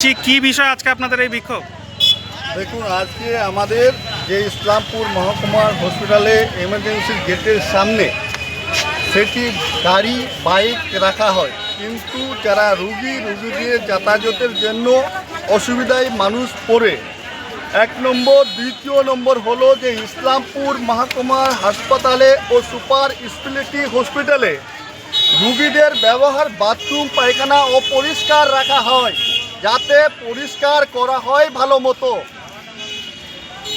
কি কি বিষয় আজকে আপনাদের এই বিক্ষোভ? দেখুন, আজকে আমাদের যে ইসলামপুর মহকুমার হসপিটালে এমার্জেন্সি গেটের সামনে সেটি গাড়ি বাইক রাখা হয়। কিন্তু যারা রুগী রুগীদের যাতায়াতের জন্য অসুবিধায় মানুষ পড়ে, এক নম্বর, দ্বিতীয় নম্বর হলো যে ইসলামপুর মহকুমার হাসপাতালে ও সুপার স্পেশালিটি হসপিটালে রুগীদের ব্যবহার, বাথরুম, পায়খানা অপরিষ্কার রাখা হয়। যাতে পরিষ্কার করা হয় ভালো মতো।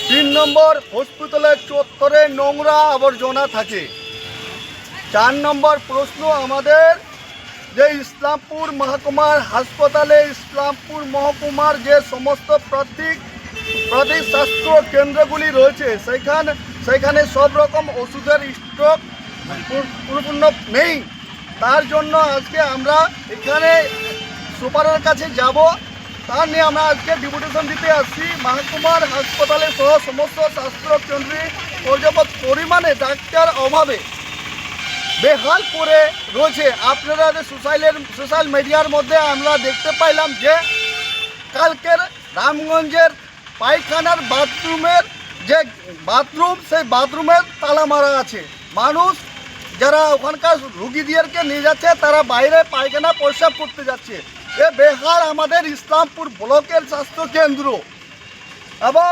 তিন নম্বর হসপিটালের চত্বরে নোংরা আবর্জনা থাকে। চার নম্বর প্রশ্ন আমাদের, যে ইসলামপুর মহকুমার হাসপাতালে ইসলামপুর মহকুমার যে সমস্ত প্রতীক প্রতীক স্বাস্থ্য কেন্দ্রগুলি রয়েছে, সেখানে সেখানে সব রকম ওষুধের স্টক পরিপূর্ণ নেই। তার জন্য আজকে আমরা এখানে সুপারের কাছে যাব। তা নিয়ে আমরা আজকে ডিপুটেশন দিতে আসছি। মহকুমার হাসপাতালে সহ সমস্ত স্বাস্থ্য কেন্দ্রে পর্যাপ্ত পরিমাণে ডাক্তার অভাবে বেহাল করে রয়েছে। আপনারা সোশ্যালের, সোশ্যাল মিডিয়ার মধ্যে আমরা দেখতে পাইলাম যে কালকের রামগঞ্জের পায়খানার বাথরুমের যে বাথরুম, সেই বাথরুমের তালা মারা আছে। মানুষ যারা ওখানকার রুগীদেরকে নিয়ে যাচ্ছে, তারা বাইরে পায়খানা, প্রস্রাব করতে যাচ্ছে। এ বেহাল আমাদের ইসলামপুর ব্লকের স্বাস্থ্য কেন্দ্র এবং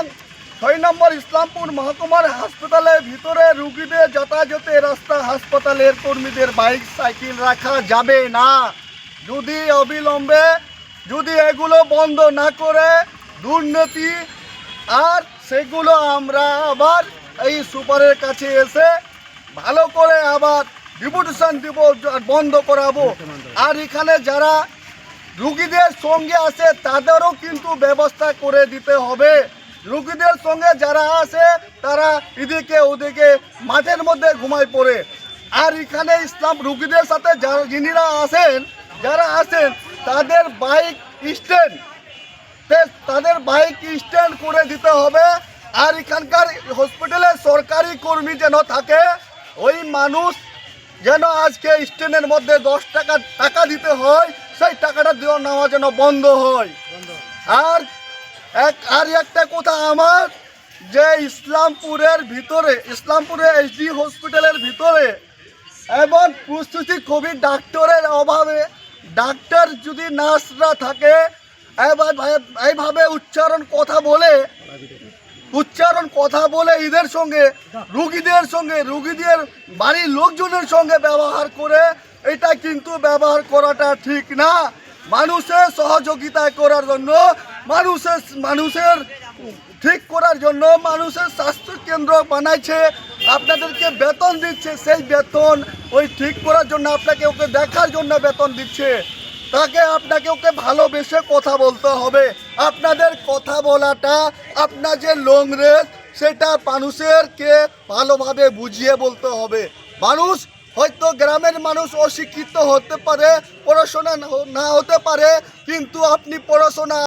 ছয় নম্বর ইসলামপুর মহকুমার হাসপাতালের ভিতরে রুগীদের যাতায়াতের রাস্তা, হাসপাতালের কর্মীদের বাইক, সাইকেল রাখা যাবে না। যদি অবিলম্বে, যদি এগুলো বন্ধ না করে দুর্নীতি, আর সেগুলো আমরা আবার এই সুপারের কাছে এসে ভালো করে আবার ডিপুটেশন দিব বন্ধ করাবো। আর এখানে যারা রুগীদের সঙ্গে আসে তাদেরও কিন্তু ব্যবস্থা করে দিতে হবে। রুগীদের সঙ্গে যারা আসে তারা এদিকে ওদিকে মাঠের মধ্যে ঘুমায় পড়ে। আর এখানে ইসলাম রুগীদের সাথে যারা, যিনিরা আসেন যারা আসেন তাদের বাইক স্ট্যান্ড। তাদের বাইক স্ট্যান্ড করে দিতে হবে। আর এখানকার হসপিটালে সরকারি কর্মী যেন থাকে ওই মানুষ যেন আজকে স্টেনের মধ্যে দশ টাকা টাকা দিতে হয়, সেই টাকাটা দেওয়া নেওয়া যেন বন্ধ হয়। আর এক, আর একটা কথা আমার, যে ইসলামপুরের ভিতরে, ইসলামপুরে এইচডি হসপিটালের ভিতরে এবং প্রস্তুতি কোভিড ডাক্তারের অভাবে, ডাক্তার যদি নার্সরা থাকে এইভাবে উচ্চারণ কথা বলে উচ্চারণ কথা বলে এদের সঙ্গে, রুগীদের সঙ্গে, রুগীদের বাড়ির লোকজনের সঙ্গে ব্যবহার করে, এটা কিন্তু ব্যবহার করাটা ঠিক না। মানুষের সহযোগিতা করার জন্য, মানুষের মানুষের ঠিক করার জন্য মানুষের স্বাস্থ্য কেন্দ্র বানাইছে, আপনাদেরকে বেতন দিচ্ছে, সেই বেতন ওই ঠিক করার জন্য আপনাকে ওকে দেখার জন্য বেতন দিচ্ছে। তাকে আপনাকে ওকে ভালোবেসে কথা বলতে হবে। আপনাদের কথা বলাটা, আপনার যে লং রেস সেটা মানুষের কে ভালোভাবে বুঝিয়ে বলতে হবে। মানুষ হয়তো গ্রামের মানুষ অশিক্ষিত হতে পারে, পড়াশোনা না হতে পারে, কিন্তু আপনি পড়াশোনা